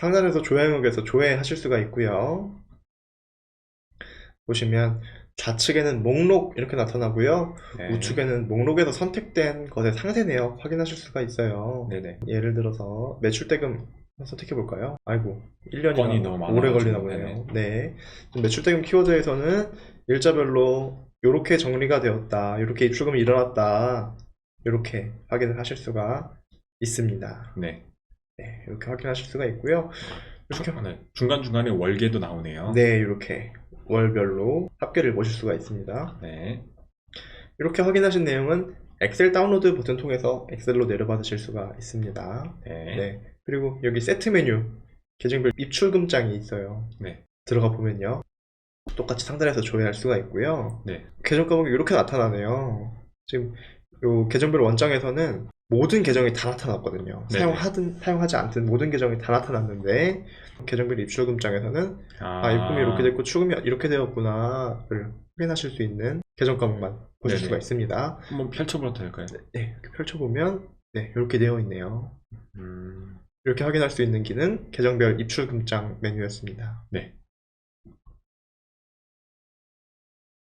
상단에서 조회목에서 조회하실 수가 있고요. 보시면 좌측에는 목록 이렇게 나타나고요. 네. 우측에는 목록에서 선택된 것의 상세 내역 확인하실 수가 있어요. 네네. 예를 들어서 매출대금 선택해 볼까요? 아이고, 1년이 건이 너무 오래 걸리나 보네요. 네. 좀 매출대금 키워드에서는 일자별로 이렇게 정리가 되었다. 이렇게 입출금이 일어났다. 이렇게 확인을 하실 수가 있습니다. 네. 네, 이렇게 확인하실 수가 있고요. 이렇게 네. 중간중간에 월계도 나오네요. 네, 이렇게 월별로 합계를 보실 수가 있습니다. 네. 이렇게 확인하신 내용은 엑셀 다운로드 버튼 통해서 엑셀로 내려받으실 수가 있습니다. 네. 네. 그리고 여기 세트 메뉴 계정별 입출금장이 있어요. 네. 들어가 보면요. 똑같이 상단에서 조회할 수가 있고요. 네. 계정 과목이 이렇게 나타나네요. 지금 요 계정별 원장에서는 모든 계정이 다 나타났거든요. 네네. 사용하든 사용하지 않든 모든 계정이 다 나타났는데 계정별 입출금장에서는 아, 입금이 이렇게 됐고 출금이 이렇게 되었구나를 확인하실 수 있는 계정 과목만 보실 네네. 수가 있습니다. 한번 펼쳐봐도 될까요? 네, 이렇게 펼쳐보면 네, 이렇게 되어 있네요. 음, 이렇게 확인할 수 있는 기능 계정별 입출금장 메뉴였습니다. 네.